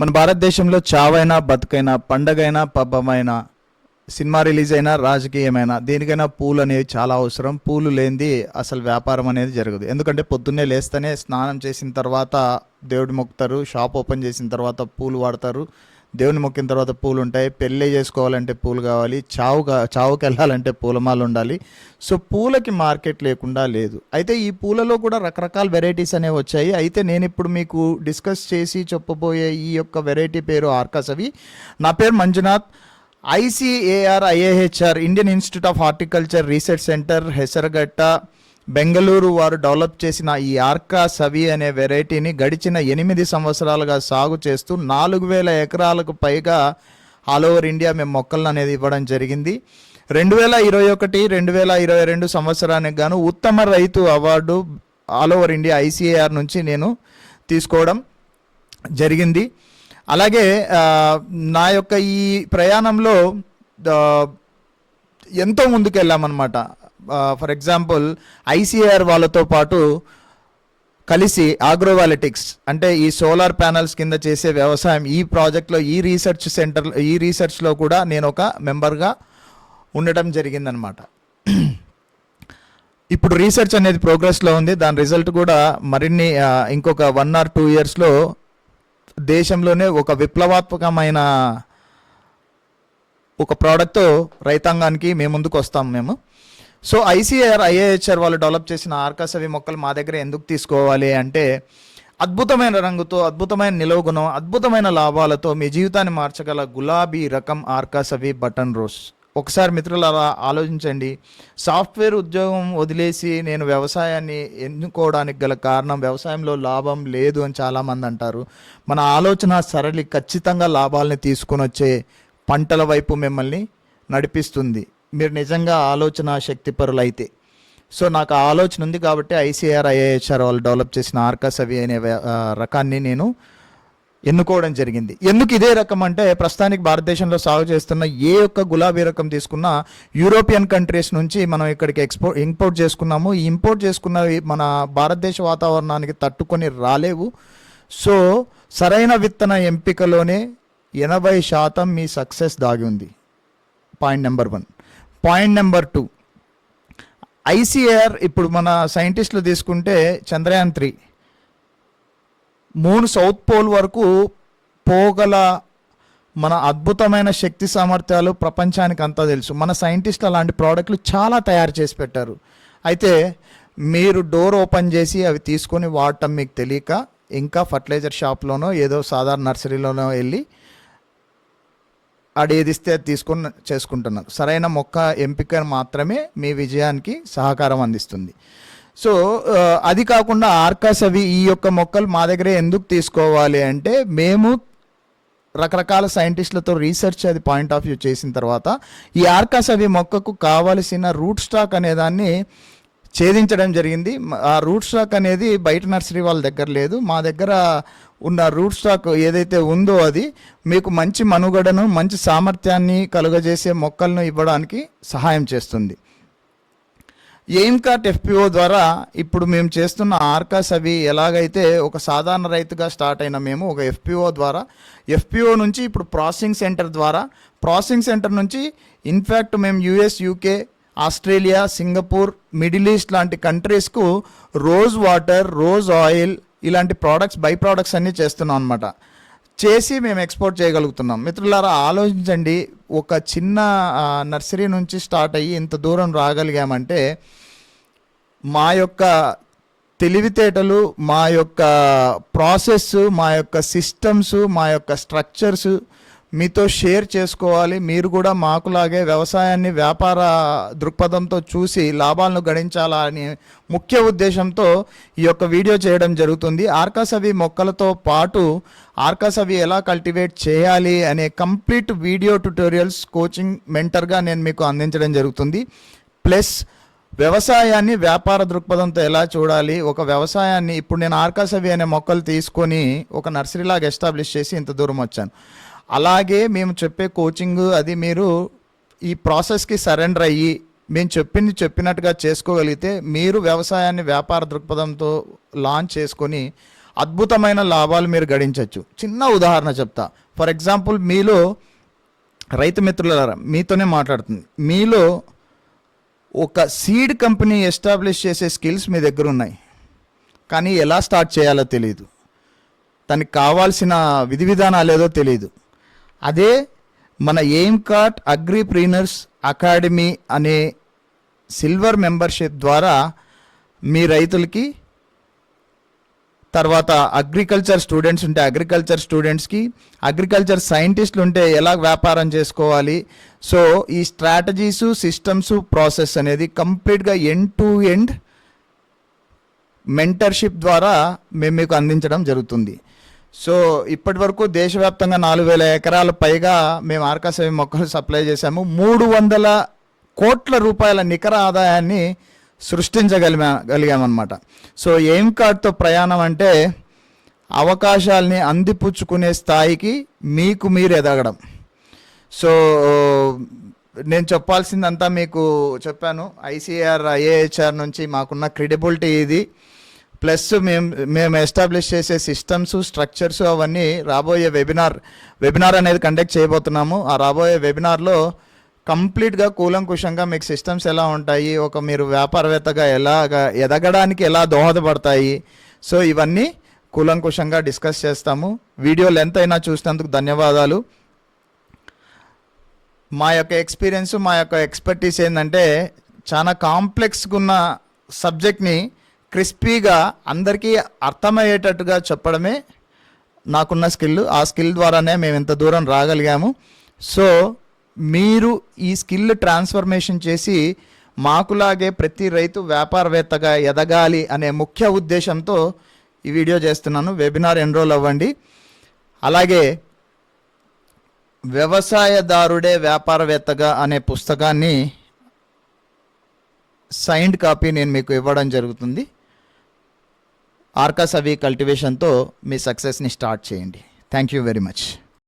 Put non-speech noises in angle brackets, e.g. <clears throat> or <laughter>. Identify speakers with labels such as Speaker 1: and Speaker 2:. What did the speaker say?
Speaker 1: మన భారతదేశంలో చావైనా బతుకైనా పండగైనా పబ్బమైనా cinema release అయినా రాజకీయమైనా దేనికైనా పూలు అనేవి చాలా అవసరం. పూలు లేనిది అసలు వ్యాపారం అనేది జరగదు. ఎందుకంటే పొద్దున్నే లేస్తేనే స్నానం చేసిన తర్వాత దేవుడి మొక్కుతారు షాప్ ఓపెన్ చేసిన తర్వాత పూలు వాడతారు. దేవుని మొక్కిన తర్వాత పూలు ఉంటాయి పెళ్ళి చేసుకోవాలంటే పూలు కావాలి. చావు చావుకి వెళ్ళాలంటే పూలమాలు ఉండాలి. సో పూలకి మార్కెట్ లేకుండా లేదు. అయితే ఈ పూలలో కూడా రకరకాల వెరైటీస్ అనేవి వచ్చాయి. అయితే నేను ఇప్పుడు మీకు డిస్కస్ చేసి చెప్పబోయే ఈ యొక్క వెరైటీ పేరు ఆర్కాసవి నా పేరు Manjunath. ICAR IIHR Indian institute of horticulture research centre Hesaraghatta Bengaluru వారు డెవలప్ చేసిన ఈ ఆర్కా సవి అనే వెరైటీని గడిచిన ఎనిమిది సంవత్సరాలుగా సాగు చేస్తూ నాలుగు వేల ఎకరాలకు పైగా ఆల్ ఓవర్ ఇండియా మేము మొక్కలను అనేది ఇవ్వడం జరిగింది. రెండు వేల ఇరవై ఒకటి రెండు వేల ఇరవై రెండు సంవత్సరానికి గాను ఉత్తమ రైతు award all over India ICAR నుంచి నేను తీసుకోవడం జరిగింది. అలాగే నా యొక్క ఈ ప్రయాణంలో ఎంతో ముందుకు వెళ్ళామన్నమాట ఫర్ ఎగ్జాంపుల్ ఐసీఆర్ వాళ్ళతో పాటు కలిసి ఆగ్రోవాలిటిక్స్ అంటే ఈ సోలార్ ప్యానల్స్ కింద చేసే వ్యవసాయం ఈ ప్రాజెక్ట్లో ఈ రీసెర్చ్ సెంటర్ ఈ రీసెర్చ్లో కూడా నేను ఒక మెంబర్గా ఉండటం జరిగిందనమాట <clears throat> ఇప్పుడు రీసెర్చ్ అనేది ప్రోగ్రెస్లో ఉంది. దాని రిజల్ట్ కూడా మరిన్ని ఇంకొక వన్ ఆర్ టూ ఇయర్స్లో దేశంలోనే ఒక విప్లవాత్మకమైన ఒక ప్రోడక్ట్తో రైతాంగానికి మేము ముందుకు వస్తాం మేము. సో ఐసీఆర్ ఐఏహెచ్ఆర్ వాళ్ళు డెవలప్ చేసిన ఆర్కాసవి మొక్కలు మా దగ్గర ఎందుకు తీసుకోవాలి అంటే అద్భుతమైన రంగుతో అద్భుతమైన నిలువ అద్భుతమైన లాభాలతో మీ జీవితాన్ని మార్చగల గులాబీ రకం ఆర్కాసవి బటన్ రోస్. ఒకసారి మిత్రులారా ఆలోచించండి. సాఫ్ట్వేర్ ఉద్యోగం వదిలేసి నేను వ్యవసాయాన్ని ఎన్నుకోవడానికి గల కారణం వ్యవసాయంలో లాభం లేదు అని చాలామంది అంటారు. మన ఆలోచన సరళి ఖచ్చితంగా లాభాలని తీసుకొని వచ్చే పంటల వైపు మిమ్మల్ని నడిపిస్తుంది. మీరు నిజంగా ఆలోచన శక్తిపరులైతే. సో నాకు ఆ ఆలోచన ఉంది కాబట్టి ఐసీఆర్ ఐఏహెచ్ఆర్ వాళ్ళు డెవలప్ చేసిన ఆర్కాసవి అనే రకాన్ని నేను ఎన్నుకోవడం జరిగింది. ఎందుకు ఇదే రకం అంటే ప్రస్తుతానికి భారతదేశంలో సాగు చేస్తున్న ఏ ఒక్క గులాబీ రకం తీసుకున్నా యూరోపియన్ కంట్రీస్ నుంచి మనం ఇక్కడికి ఎక్స్పోర్ట్ ఇంపోర్ట్ చేసుకున్నాము. ఈ ఇంపోర్ట్ చేసుకున్నవి మన భారతదేశ వాతావరణానికి తట్టుకొని రాలేవు. సో సరైన విత్తన ఎంపికలోనే ఎనభై శాతం మీ సక్సెస్ దాగి ఉంది. Point number one. Point number two. ICR ఇప్పుడు మన సైంటిస్టులు తీసుకుంటే చంద్రయాన్ త్రీ. మూడు సౌత్ పోల్ వరకు పోగల మన అద్భుతమైన శక్తి సామర్థ్యాలు ప్రపంచానికి అంతా తెలుసు. మన సైంటిస్టులు అలాంటి ప్రోడక్ట్లు చాలా తయారు చేసి పెట్టారు. అయితే మీరు డోర్ ఓపెన్ చేసి అవి తీసుకొని వాడటం మీకు తెలియక ఇంకా ఫర్టిలైజర్ షాప్లోనో ఏదో సాధారణ నర్సరీలోనో వెళ్ళి ఆడు ఏది అది తీసుకొని చేసుకుంటున్నారు. సరైన మొక్క ఎంపిక మాత్రమే మీ విజయానికి సహకారం అందిస్తుంది. సో అది కాకుండా ఆర్కాస్ అవి ఈ యొక్క మొక్కలు మా దగ్గరే ఎందుకు తీసుకోవాలి అంటే మేము రకరకాల సైంటిస్టులతో రీసెర్చ్ అది పాయింట్ ఆఫ్ వ్యూ చేసిన తర్వాత ఈ ఆర్కాస్ అవి మొక్కకు కావలసిన రూట్ స్టాక్ అనే దాన్ని ఛేదించడం జరిగింది. ఆ రూట్ స్టాక్ అనేది బయట నర్సరీ వాళ్ళ దగ్గర లేదు. మా దగ్గర ఉన్న రూట్ స్టాక్ ఏదైతే ఉందో అది మీకు మంచి మనుగడను మంచి సామర్థ్యాన్ని కలుగజేసే మొక్కలను ఇవ్వడానికి సహాయం చేస్తుంది. ఎయిమ్ కార్ట్ ఎఫ్పిఓ ద్వారా ఇప్పుడు మేము చేస్తున్న ఆర్కాస్ అవి ఎలాగైతే ఒక సాధారణ రైతుగా స్టార్ట్ అయిన మేము ఒక ఎఫ్పిఓ ద్వారా ఎఫ్పిఓ నుంచి ఇప్పుడు ప్రాసెసింగ్ సెంటర్ ద్వారా ప్రాసెసింగ్ సెంటర్ నుంచి ఇన్ఫ్యాక్ట్ మేము US UK Australia Singapore middle east లాంటి కంట్రీస్కు రోజ్ వాటర్ రోజ్ ఆయిల్ ఇలాంటి ప్రోడక్ట్స్ బై ప్రోడక్ట్స్ అన్నీ చేస్తున్నాం అనమాట చేసి మేము ఎక్స్పోర్ట్ చేయగలుగుతున్నాం. మిత్రులారా ఆలోచించండి. ఒక చిన్న నర్సరీ నుంచి స్టార్ట్ అయ్యి ఇంత దూరం రాగలిగామంటే మా యొక్క తెలివితేటలు మా యొక్క ప్రాసెస్ మా యొక్క సిస్టమ్స్ మా యొక్క స్ట్రక్చర్స్ మీతో షేర్ చేసుకోవాలి. మీరు కూడా మాకులాగే వ్యవసాయాన్ని వ్యాపార దృక్పథంతో చూసి లాభాలను గడించాలా అనే ముఖ్య ఉద్దేశంతో ఈ యొక్క వీడియో చేయడం జరుగుతుంది. ఆర్కాసవి మొక్కలతో పాటు ఆర్కాసవి ఎలా కల్టివేట్ చేయాలి అనే కంప్లీట్ వీడియో ట్యుటోరియల్స్ కోచింగ్ మెంటర్గా నేను మీకు అందించడం జరుగుతుంది. ప్లస్ వ్యవసాయాన్ని వ్యాపార దృక్పథంతో ఎలా చూడాలి ఒక వ్యవసాయాన్ని ఇప్పుడు నేను ఆర్కాసవి అనే మొక్కలు తీసుకొని ఒక నర్సరీలాగా ఎస్టాబ్లిష్ చేసి ఇంత దూరం వచ్చాను. అలాగే మేము చెప్పే కోచింగ్ అది మీరు ఈ ప్రాసెస్కి సరెండర్ అయ్యి మేము చెప్పింది చెప్పినట్టుగా చేసుకోగలిగితే మీరు వ్యవసాయాన్ని వ్యాపార దృక్పథంతో లాంచ్ చేసుకొని అద్భుతమైన లాభాలు మీరు గడించవచ్చు చిన్న ఉదాహరణ చెప్తా. ఫర్ ఎగ్జాంపుల్ మీలో రైతు మిత్రులారా మీతోనే మాట్లాడుతుంది. మీలో ఒక సీడ్ కంపెనీ ఎస్టాబ్లిష్ చేసే స్కిల్స్ మీ దగ్గర ఉన్నాయి. కానీ ఎలా స్టార్ట్ చేయాలో తెలియదు దానికి కావాల్సిన విధి విధానాలు ఏదో తెలియదు అదే మన aim Cart agripreneurs academy అనే సిల్వర్ మెంబర్షిప్ ద్వారా మీ రైతులకి తర్వాత అగ్రికల్చర్ స్టూడెంట్స్ ఉంటే అగ్రికల్చర్ స్టూడెంట్స్కి అగ్రికల్చర్ సైంటిస్టులు ఉంటే ఎలా వ్యాపారం చేసుకోవాలి. సో ఈ స్ట్రాటజీసు సిస్టమ్స్ ప్రాసెస్ అనేది కంప్లీట్గా ఎండ్ టు ఎండ్ మెంటర్షిప్ ద్వారా మేము మీకు అందించడం జరుగుతుంది. సో ఇప్పటి వరకు దేశవ్యాప్తంగా నాలుగు వేల ఎకరాల పైగా మేము ఆర్కాసవి మొక్కలు సప్లై చేశాము. మూడు వందల కోట్ల రూపాయల నికర ఆదాయాన్ని సృష్టించగలిగా గలిగామన్నమాట సో ఎయిమ్ కార్డ్తో ప్రయాణం అంటే అవకాశాల్ని అందిపుచ్చుకునే స్థాయికి మీకు మీరు ఎదగడం. సో నేను చెప్పాల్సిందంతా మీకు చెప్పాను. ఐసీఆర్ ఐఏహెచ్ఆర్ నుంచి మాకున్న క్రెడిబిలిటీ ఇది. ప్లస్ మేము మేము ఎస్టాబ్లిష్ చేసే సిస్టమ్స్ స్ట్రక్చర్స్ అవన్నీ రాబోయే వెబినార్ వెబినార్ అనేది కండక్ట్ చేయబోతున్నాము. ఆ రాబోయే వెబినార్లో కంప్లీట్గా కూలంకుషంగా మీకు సిస్టమ్స్ ఎలా ఉంటాయి ఒక మీరు వ్యాపారవేత్తగా ఎలాగా ఎదగడానికి ఎలా దోహదపడతాయి సో ఇవన్నీ కూలంకుషంగా డిస్కస్ చేస్తాము. వీడియో లెంత్ అయినా చూసినందుకు ధన్యవాదాలు. మా యొక్క ఎక్స్పీరియన్స్ మా యొక్క ఎక్స్పర్టీస్ ఏంటంటే చాలా కాంప్లెక్స్గా ఉన్న సబ్జెక్ట్ని క్రిస్పీగా అందరికీ అర్థమయ్యేటట్టుగా చెప్పడమే నాకున్న స్కిల్. ఆ స్కిల్ ద్వారానే మేము ఇంత దూరం రాగలిగాము. సో మీరు ఈ స్కిల్ ట్రాన్స్ఫర్మేషన్ చేసి మాకులాగే ప్రతి రైతు వ్యాపారవేత్తగా ఎదగాలి అనే ముఖ్య ఉద్దేశంతో ఈ వీడియో చేస్తున్నాను. వెబినార్ ఎన్రోల్ అవ్వండి. అలాగే వ్యవసాయదారుడే వ్యాపారవేత్తగా అనే పుస్తకాన్ని సైన్డ్ కాపీ నేను మీకు ఇవ్వడం జరుగుతుంది. ఆర్కాసవి కల్టివేషన్తో మీ సక్సెస్ని స్టార్ట్ చేయండి. Thank you very much